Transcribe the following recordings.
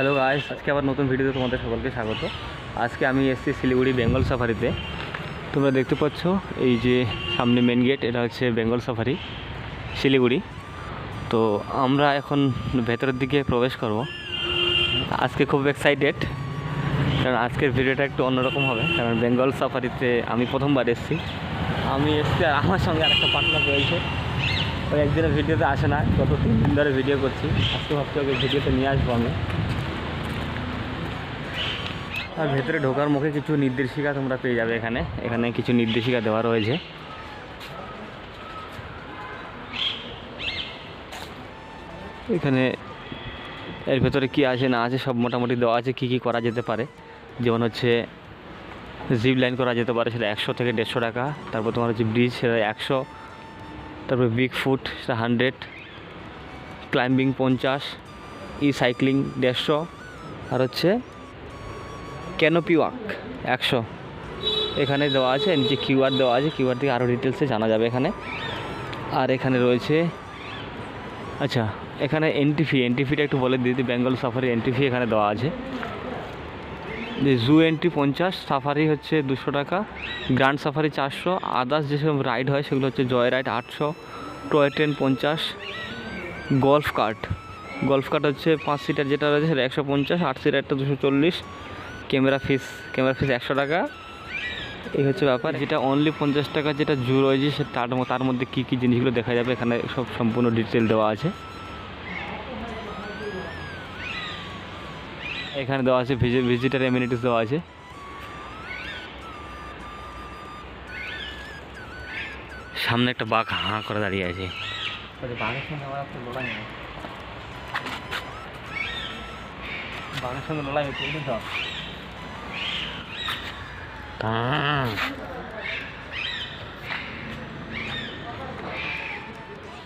Hello guys আজকে আবার নতুন ভিডিওতে তোমাদের সকলকে স্বাগত। আজকে আমি এসছি শিলিগুড়ি বেঙ্গল সাফারিতে। তোমরা দেখতে পাচ্ছ এই যে সামনে মেন গেট এটা হচ্ছে বেঙ্গল সাফারি, শিলিগুড়ি। তো আমরা এখন ভেতরের দিকে প্রবেশ করব। আজকে খুব এক্সাইটেড কারণ আজকের ভিডিওটা একটু অন্যরকম হবে, কারণ বেঙ্গল সাফারিতে আমি প্রথমবার এসেছি। আমি এসেছি আর আমার সঙ্গে আরেকটা পার্টনার রয়েছে। ওই একদিনের ভিডিওতে আসে না, গত তিন দিন ধরে ভিডিও করছি। আজকে ভাবছি ওকে ভিডিওতে নিয়ে আসব আমি। ভেতরে ঢোকার মুখে কিছু নির্দেশিকা তোমরা পেয়ে যাবে এখানে। এখানে কিছু নির্দেশিকা দেওয়া রয়েছে। এখানে এর ভেতরে কি আছে, না আছে, সব মোটামুটি দেওয়া আছে, কী কী করা যেতে পারে। যেমন হচ্ছে জিপ লাইন করা যেতে পারে, সেটা একশো থেকে দেড়শো টাকা। তারপর তোমার হচ্ছে ব্রিজ সেটা একশো। তারপরে বিগ ফুট সেটা হান্ড্রেড ক্লাইম্বিং পঞ্চাশ। ই সাইক্লিং দেড়শো। আর হচ্ছে ক্যানোপি ওয়াক, একশো। এখানে দেওয়া আছে, নিচে কিউআর দেওয়া আছে কিউআর থেকে আরও ডিটেলসে জানা যাবে এখানে। আর এখানে রয়েছে আচ্ছা এখানে এন্ট্রি ফি এন্ট্রি ফিটা একটু বলে দিদি বেঙ্গল সাফারি এন্ট্রি ফি এখানে দেওয়া আছে। যে জু এন্ট্রি পঞ্চাশ সাফারি হচ্ছে দুশো টাকা গ্র্যান্ড সাফারি চারশো আদার্স যেসব রাইড হয় সেগুলো হচ্ছে জয় রাইড আটশো টয় ট্রেন পঞ্চাশ গল্ফ কার্ট গল্ফ কার্ট হচ্ছে পাঁচ সিটার যেটা রয়েছে সেটা একশো পঞ্চাশ, আট সিটারটা দুশো চল্লিশ ক্যামেরা ফিস ক্যামেরা ফিস একশো টাকা। এই হচ্ছে ব্যাপার। যেটা অনলি পঞ্চাশ টাকা যেটা জু রয়েছে সে তার তার মধ্যে কী কী জিনিসগুলো দেখা যাবে এখানে সব সম্পূর্ণ ডিটেল দেওয়া আছে। এখানে দেওয়া আছে ভিজি ভিজিটার এমিনিটিস দেওয়া আছে। সামনে একটা বাঘ হাঁ করে দাঁড়িয়ে আছে। বাঘের সঙ্গে লড়াই বাঘের সঙ্গে লড়াই হচ্ছে বুঝলি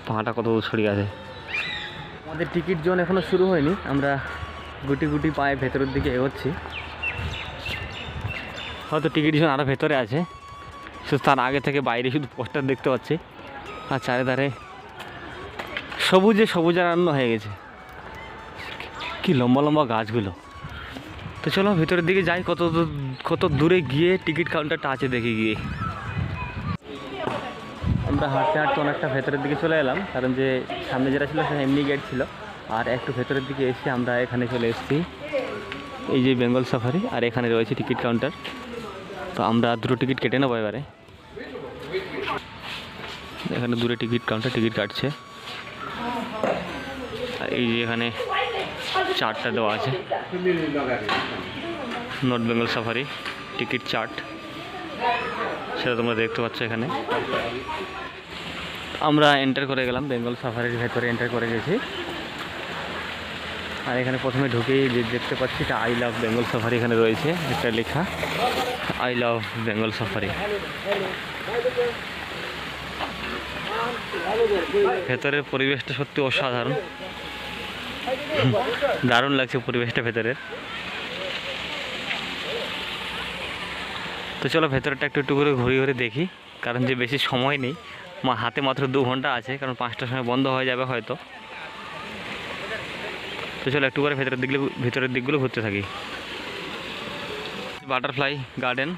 পাটা কত ছড়িয়ে আছে? আমাদের টিকিট জোন এখনও শুরু হয়নি। আমরা গুটি গুটি পায়ে ভেতরের দিকে এগোচ্ছি। হয়তো টিকিট জোন আরও ভেতরে আছে। শুধু তার আগে থেকে বাইরে শুধু পোস্টার দেখতে পাচ্ছি। আর চারিধারে সবুজে সবুজারণ্য হয়ে গেছে। কি লম্বা লম্বা গাছগুলো। তো চলো ভিতরের দিকে যাই, কত কত দূরে গিয়ে টিকিট কাউন্টারটা আছে দেখে গিয়ে। আমরা হাঁটতে হাঁটতে অনেকটা ভেতরের দিকে চলে এলাম, কারণ যে সামনে যেটা ছিল সেটা এমনি গেট ছিল। আর একটু ভেতরের দিকে এসে আমরা এখানে চলে এসেছি। এই যে বেঙ্গল সাফারি আর এখানে রয়েছে টিকিট কাউন্টার। তো আমরা দুটো টিকিট কেটে নেব এবারে। এখানে দূরে টিকিট কাউন্টার, টিকিট কাটছে। আর এই যে এখানে চার্টটা দেওয়া আছে। North Bengal safari ticket chart সেটা তোমরা দেখতে পাচ্ছ এখানে। আমরা এন্টার করে গেলাম বেঙ্গল সাফারির ভেতরে এন্টার করে গেছি। আর এখানে প্রথমে ঢুকেই দেখতে পাচ্ছি এটা আই লাভ বেঙ্গল সাফারি এখানে রয়েছে, একটা লেখা। আই লাভ বেঙ্গল সাফারি ভেতরের পরিবেশটা সত্যি অসাধারণ। দারুণ লাগছে পরিবেশটা ভেতরের। তো চলো ভেতরটা একটু একটু করে ঘুরে ঘুরে দেখি, কারণ যে বেশি সময় নেই মা হাতে মাত্র দু ঘণ্টা আছে, কারণ পাঁচটার সময় বন্ধ হয়ে যাবে হয়তো। তো চলো একটু করে ভেতরের দিকগুলো ভেতরের দিকগুলো ঘুরতে থাকি। Butterfly garden.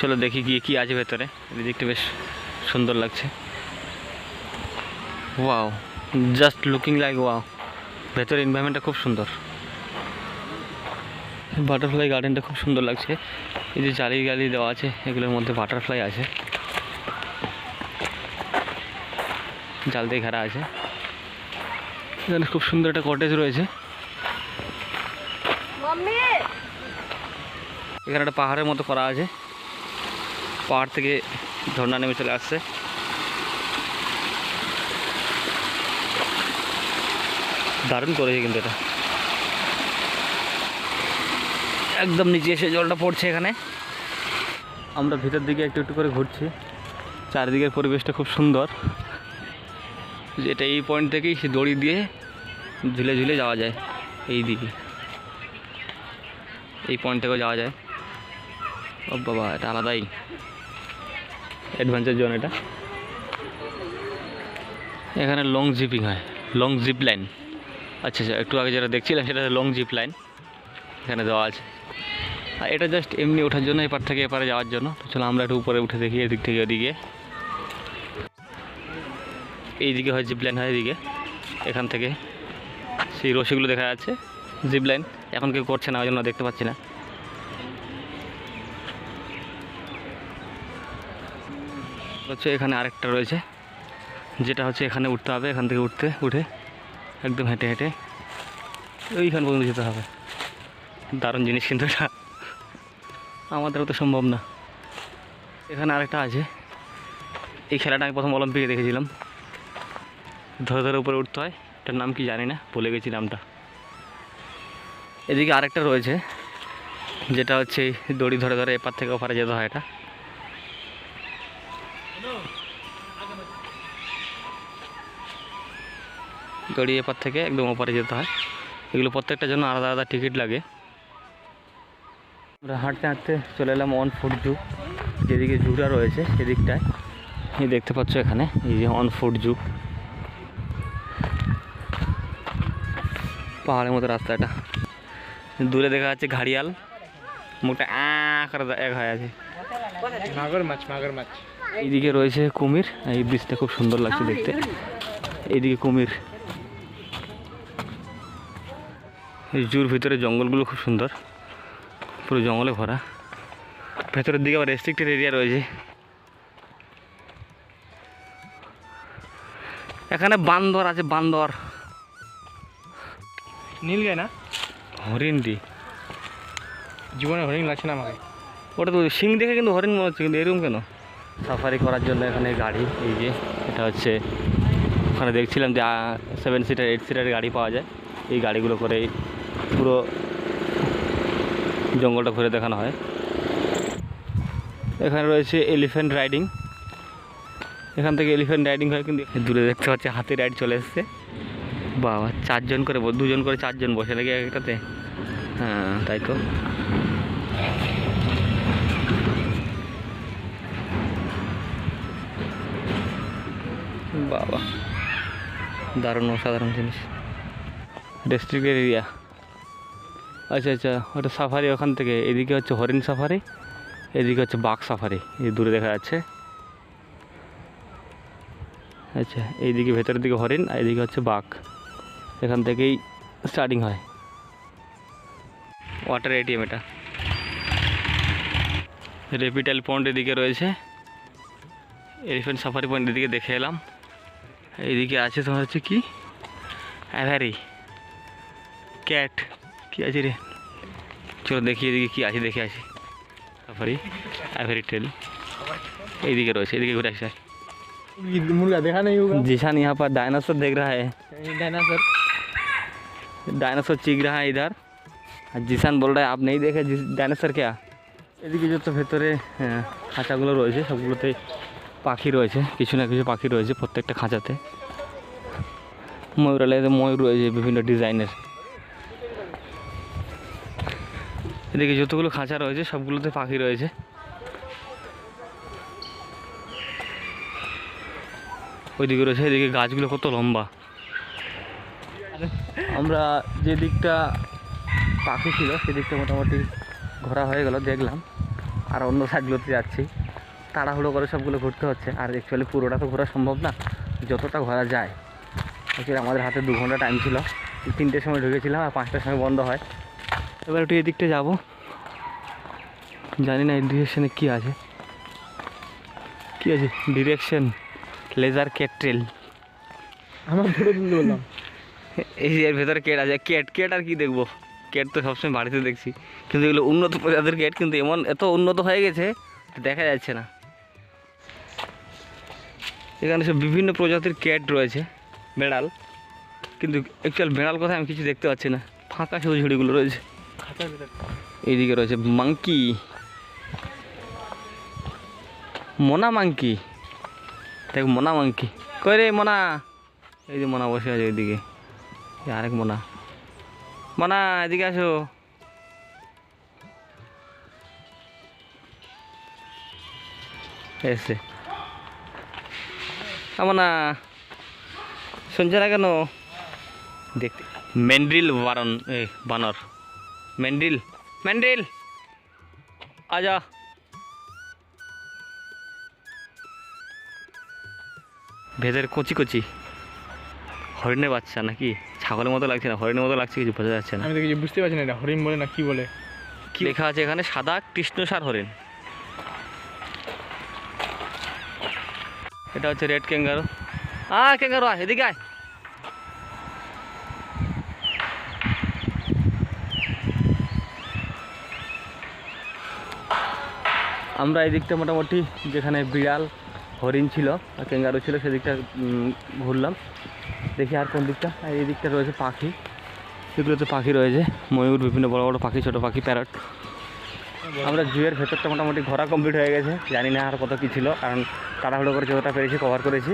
চলো দেখি গিয়ে কী আছে ভেতরে দিকটা বেশ সুন্দর লাগছে। Wow, just looking like wow. ভেতরের এনভায়রনমেন্টটা খুব সুন্দর। বাটারফ্লাই গার্ডেনটা খুব সুন্দর লাগছে। এই যে জালি গালি দেওয়া আছে এগুলোর মধ্যে বাটারফ্লাই আছে। জাল দিয়ে ঘেরা আছে। এখানে খুব সুন্দর একটা কটেজ রয়েছে। এখানে একটা পাহাড়ের মতো করা আছে। পাহাড় থেকে ঝর্ণা নেমে চলে আসছে। দারুণ করেছে কিন্তু এটা। একদম নিচে এসে জলটা পড়ছে এখানে। আমরা ভিতর দিকে একটু একটু করে ঘুরছি। চারিদিকের পরিবেশটা খুব সুন্দর। যেটা এই পয়েন্ট থেকেই সে দড়ি দিয়ে ঝুলে ঝুলে যাওয়া যায়, এই দিকে। এই পয়েন্ট থেকেও যাওয়া যায়। ও বাবা, এটা আলাদাই অ্যাডভেঞ্চার জোন এটা। এখানে লং জিপিং হয় লং জিপ লাইন আচ্ছা আচ্ছা একটু আগে যেটা দেখছিলাম, সেটা লং জিপ লাইন এখানে দেওয়া আছে। আর এটা জাস্ট এমনি ওঠার জন্য, এপার থেকে এপারে যাওয়ার জন্য। চলো আমরা একটু উপরে উঠে দেখি, এদিক থেকে ওদিকে। এইদিকে হয় জিপ লাইন হয় এদিকে। এখান থেকে সেই রশিগুলো দেখা যাচ্ছে জিপ লাইন এখন কেউ করছে না, ওই জন্য দেখতে পাচ্ছি না। হচ্ছে এখানে আরেকটা রয়েছে, যেটা হচ্ছে এখানে উঠতে হবে, এখান থেকে উঠতে, উঠে একদম হেঁটে হেঁটে ওইখান পর্যন্ত যেতে হবে। দারুণ জিনিস কিন্তু এটা। আমাদেরও তো সম্ভব না। এখানে আরেকটা আছে। এই খেলাটা আমি প্রথম অলিম্পিকে দেখেছিলাম। ধরে ধরে উপরে উঠতে হয়। এটার নাম কি জানি না বলে গেছি নামটা। এদিকে আরেকটা রয়েছে, যেটা হচ্ছে দড়ি ধরে ধরে এপার থেকে ওপারে যেতে হয় এটা। দড়ি এপার থেকে একদম ওপারে যেতে হয়। এগুলো প্রত্যেকটার জন্য আলাদা আলাদা টিকিট লাগে। আমরা হাঁটতে হাঁটতে চলে এলাম অন ফুট জু। যেদিকে জুটা রয়েছে সেদিকটায়। এই দেখতে পাচ্ছ এখানে এই যে অন ফুট জু। পাহাড়ের মতো রাস্তা এটা। দূরে দেখা যাচ্ছে ঘাড়িয়াল। মুখটা আ করে এক হয়ে আছে। মাগরমাছ মাগরমাছ এইদিকে রয়েছে কুমির। এই ব্রিজটা খুব সুন্দর লাগছে দেখতে। এইদিকে কুমির। এই জুর ভিতরে জঙ্গলগুলো খুব সুন্দর। পুরো জঙ্গলে ভরা। ভেতরের দিকে আবার রেস্ট্রিক্টেড এরিয়া রয়েছে। এখানে বান্দর আছে বান্দর। নীল গায়ে না হরিণটি জীবনে হরিণ লাগছে না আমাকে। ওটা তো সিং দেখে কিন্তু হরিণ মনে হচ্ছে কিন্তু এরকম কেন? সাফারি করার জন্য এখানে গাড়ি এই যে এটা হচ্ছে ওখানে দেখছিলাম যে সেভেন সিটার এইট সিটার গাড়ি পাওয়া যায়। এই গাড়িগুলো করে পুরো জঙ্গলটা ঘুরে দেখানো হয়। এখানে রয়েছে এলিফ্যান্ট রাইডিং এখান থেকে এলিফ্যান্ট রাইডিং হয় কিন্তু দূরে দেখতে পাচ্ছি হাতি রাইড চলে এসছে। বাবা, চারজন করে দুজন করে চারজন বসে লাগে একটাতে হ্যাঁ তাই তো। বাবা, দারুণ অসাধারণ জিনিস। ডিস্ট্রিক্টের এরিয়া আচ্ছা আচ্ছা ওটা সাফারি ওখান থেকে। এদিকে হচ্ছে হরিণ সাফারি এদিকে হচ্ছে বাঘ সাফারি এই দূরে দেখা যাচ্ছে। আচ্ছা এইদিকে ভেতরের দিকে হরিণ আর এদিকে হচ্ছে বাঘ। এখান থেকেই স্টার্টিং হয়। ওয়াটার এটিএম এটা। রেপিটাল পয়েন্ট এদিকে রয়েছে। এলিফেন্ট সাফারি পয়েন্ট এদিকে দেখে এলাম। এইদিকে আছে তোমার হচ্ছে কি? অ্যাভারি ক্যাট কি আছে রে চলো দেখি এদিকে কি আছে দেখে আসি সাফারি অ্যাভারি ট্রেল এইদিকে রয়েছে এদিকে ঘুরে আসে मुर्गा देखा नहीं होगा जिशान यहाँ पर डायनासोर देख रहा है डायनासोर डायनासोर चीख रहा है इधर আর জিসান বল रहा है आप नहीं देखे ডাইনোসর क्या এদিকে যত ভেতরে হ্যাঁ, খাঁচাগুলো রয়েছে সবগুলোতে পাখি রয়েছে কিছু না কিছু পাখি রয়েছে প্রত্যেকটা খাঁচাতে ময়ূরালয়তে ময়ূর রয়েছে বিভিন্ন ডিজাইনের এদিকে যতগুলো খাঁচা রয়েছে, সবগুলোতে পাখি রয়েছে। ওইদিকে রয়েছে, এদিকে গাছগুলো কত লম্বা। আমরা যে দিকটা পাখি ছিল সেদিকটা মোটামুটি ঘোরা হয়ে গেল, দেখলাম। আর অন্য সাইডগুলোতে যাচ্ছি। তাড়াহুড়ো করে সবগুলো ঘুরতে হচ্ছে। আর অ্যাকচুয়ালি পুরোটা তো ঘোরা সম্ভব না, যতটা ঘোরা যায়। অ্যাকচুয়ালি আমাদের হাতে দু ঘণ্টা টাইম ছিল। তিনটের সময় ঢুকেছিলাম আর পাঁচটার সময় বন্ধ হয়। এবার একটু এদিকটা যাব। জানি না এই ডিরেকশনে কী আছে। কী আছে? ডিরেকশন লেজার কেট্রেল আমার ফটো তুলতে বললাম এই যে এর ভেতরে কেট আছে। কেট কেট আর কি দেখব? কেট তো সবসময় বাড়িতে দেখছি। কিন্তু এগুলো উন্নত প্রজাতির কেট কিন্তু এমন এত উন্নত হয়ে গেছে দেখা যাচ্ছে না। এখানে সব বিভিন্ন প্রজাতির ক্যাট রয়েছে বেড়াল। কিন্তু অ্যাকচুয়াল বেড়াল কথা আমি কিছু দেখতে পাচ্ছি না। ফাঁকা শুধু ঝুড়িগুলো রয়েছে। এইদিকে রয়েছে মাংকি। মোনা মাংকি। দেখ, মোনা মাংকি। কই রে, মোনা? এই যে মোনা বসে আছে ওইদিকে। আরেক মোনা। মোনা, এদিকে আসো। এসে। মোনা, শুনছে না কেন? দেখতে মেন্ড্রিল বারন বানর। মেন্ড্রিল মেন্ড্রিল আজা ভেদের কচি কচি। হরিণের বাচ্চা নাকি? ছাগলের মতো লাগছে না হরিণের মতো লাগছে কিছু বোঝা যাচ্ছে না। আমি তো কিছু বুঝতে পারছি না এটা হরিণ বলে না কি বলে? কি লেখা আছে এখানে? সাদা কৃষ্ণসার হরিণ। এটা হচ্ছে রেড ক্যাঙ্গারো। আ ক্যাঙ্গারো আয় এদিকে আয়। আমরা এই দিকটা মোটামুটি যেখানে বিড়াল, হরিণ ছিল আর ক্যাঙ্গারো ছিল সেদিকটা ঘুরলাম। দেখি আর কোন দিকটা। আর এই দিকটা রয়েছে পাখি। সেগুলোতে পাখি রয়েছে। ময়ূর, বিভিন্ন বড় বড় পাখি, ছোট পাখি, প্যারট। আমরা জুয়ের ভেতরটা মোটামুটি ঘোরা কমপ্লিট হয়ে গেছে। জানি না আর কত কী ছিল, কারণ তাড়াহুড়ো করে যতটা পেরেছি কভার করেছি।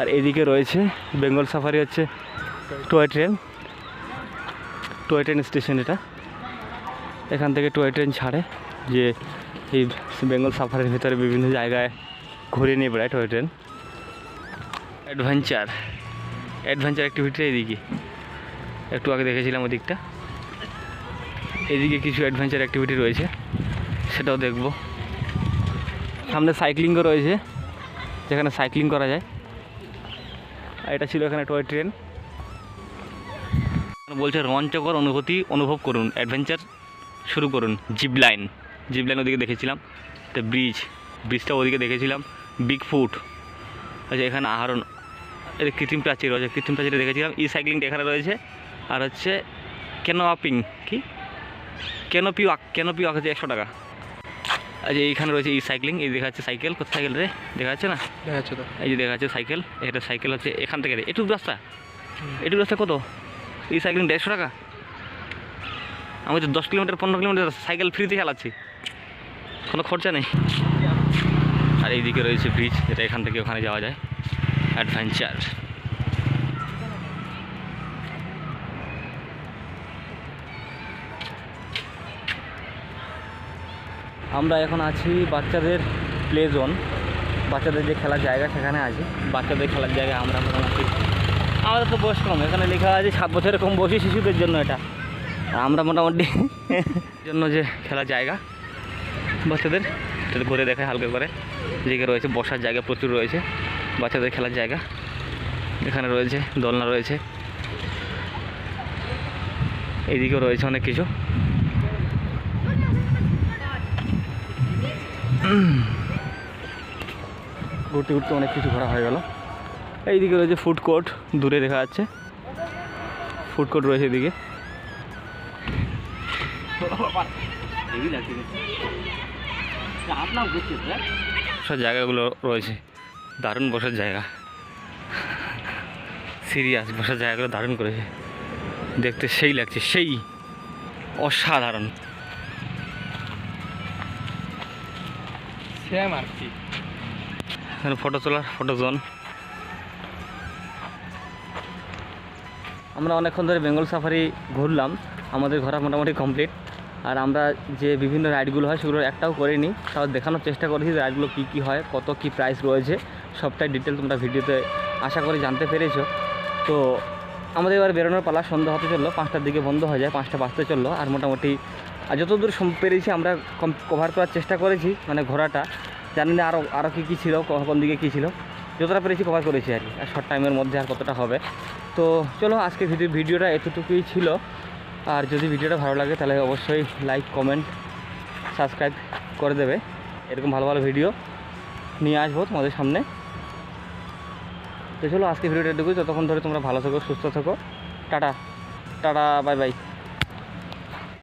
আর এদিকে রয়েছে বেঙ্গল সাফারি হচ্ছে toy train. Toy train station এটা। এখান থেকে টয় ট্রেন ছাড়ে যে এই বেঙ্গল সাফারির ভিতরে বিভিন্ন জায়গায় ঘুরিয়ে নিয়ে বেড়ায় toy train. Adventure. Adventure activity এইদিকে একটু আগে দেখেছিলাম ওদিকটা। এদিকে কিছু অ্যাডভেঞ্চার অ্যাক্টিভিটি রয়েছে। সেটাও দেখব। সামনে সাইক্লিংও রয়েছে, যেখানে সাইক্লিং করা যায়। আর এটা ছিল এখানে টয় ট্রেন। বলছে রঞ্চকর অনুভূতি অনুভব করুন। অ্যাডভেঞ্চার শুরু করুন। Zip line. জিপ লাইন ওদিকে দেখেছিলাম তো ব্রিজ ব্রিজটা ওদিকে দেখেছিলাম বিগ ফুট আচ্ছা এখানে আহরণ এটা কৃত্রিম প্রাচীর রয়েছে কৃত্রিম প্রাচীরে দেখেছিলাম ই সাইক্লিংটা এখানে রয়েছে আর হচ্ছে ক্যানোয়াপিং কি? ক্যানোপি ওয়াক ক্যানোপি ওয়াক হচ্ছে একশো টাকা। আচ্ছা এইখানে রয়েছে ই সাইক্লিং এই দেখা যাচ্ছে সাইকেল কোথায় সাইকেল রে? দেখা যাচ্ছে না? দেখা যাচ্ছে তো। এই যে দেখা যাচ্ছে সাইকেল এটা সাইকেল হচ্ছে এখান থেকে এটুকু রাস্তা? এটুকু রাস্তা কত? ই সাইক্লিং দেড়শো টাকা? আমি তো দশ কিলোমিটার, পনেরো কিলোমিটার সাইকেল ফ্রিতে চালাচ্ছি। কোনো খরচা নেই। আর এইদিকে রয়েছে ব্রিজ যেটা এখান থেকে ওখানে যাওয়া যায়। অ্যাডভেঞ্চার আমরা এখন আছি বাচ্চাদের প্লে জোন বাচ্চাদের যে খেলার জায়গা সেখানে আছি। বাচ্চাদের খেলার জায়গা আমরা মোটামুটি আমাদের তো বয়স কম। এখানে লেখা আছে, সাত বছরের কম বয়সী শিশুদের জন্য এটা। আমরা মোটামুটি জন্য যে খেলার জায়গা বাচ্চাদের সেটা ঘুরে দেখায় হালকা করে। এদিকে রয়েছে, বসার জায়গা প্রচুর রয়েছে, বাচ্চাদের খেলার জায়গা। এখানে রয়েছে, দোলনা রয়েছে। এইদিকেও রয়েছে অনেক কিছু। ঘুরতে ঘুরতে অনেক কিছু ঘোরা হয়ে গেল। এইদিকে রয়েছে ফুড কোর্ট দূরে দেখা যাচ্ছে। ফুড কোর্ট রয়েছে এদিকে। বসার জায়গাগুলো রয়েছে। দারুণ বসার জায়গা। সিরিয়াস বসার জায়গাগুলো দারুণ করেছে। দেখতে সেই লাগছে সেই অসাধারণ। সেম আর কি। এখানে ফটো তোলার ফটো জোন আমরা অনেকক্ষণ ধরে বেঙ্গল সাফারি ঘুরলাম। আমাদের ঘোরা মোটামুটি কমপ্লিট আর আমরা যে বিভিন্ন রাইডগুলো হয় সেগুলো একটাও করিনি। তাও দেখানোর চেষ্টা করেছি রাইডগুলো কী কী হয়, কত কী প্রাইস রয়েছে, সবটাই ডিটেল তোমরা ভিডিওতে আশা করি জানতে পেরেছ। তো আমাদের এবার বেরোনোর পালা সন্ধ্যা হতে চলল, পাঁচটার দিকে বন্ধ হয়ে যায়, পাঁচটা বাজতে চলল, আর মোটামুটি আর যতদূর পেরেছি আমরা কম কভার করার চেষ্টা করেছি মানে ঘোরাটা। জানি না আরও আরও কী কী ছিল কোন দিকে কী ছিল। যতটা পেরেছি কভার করেছি আর কি, আর শর্ট টাইমের মধ্যে আর কতটা হবে। তো চলো আজকে ভিডিও ভিডিওটা এতটুকুই ছিল। আর যদি ভিডিওটা ভালো লাগে, তাহলে অবশ্যই লাইক কমেন্ট সাবস্ক্রাইব করে দেবে। এরকম ভালো ভালো ভিডিও নিয়ে আসব তোমাদের সামনে। তো চলো আজকে ভিডিওটা দেখো যতক্ষণ ধরে তোমরা ভালো থাকো, সুস্থ থাকো। টাটা। Tata bye bye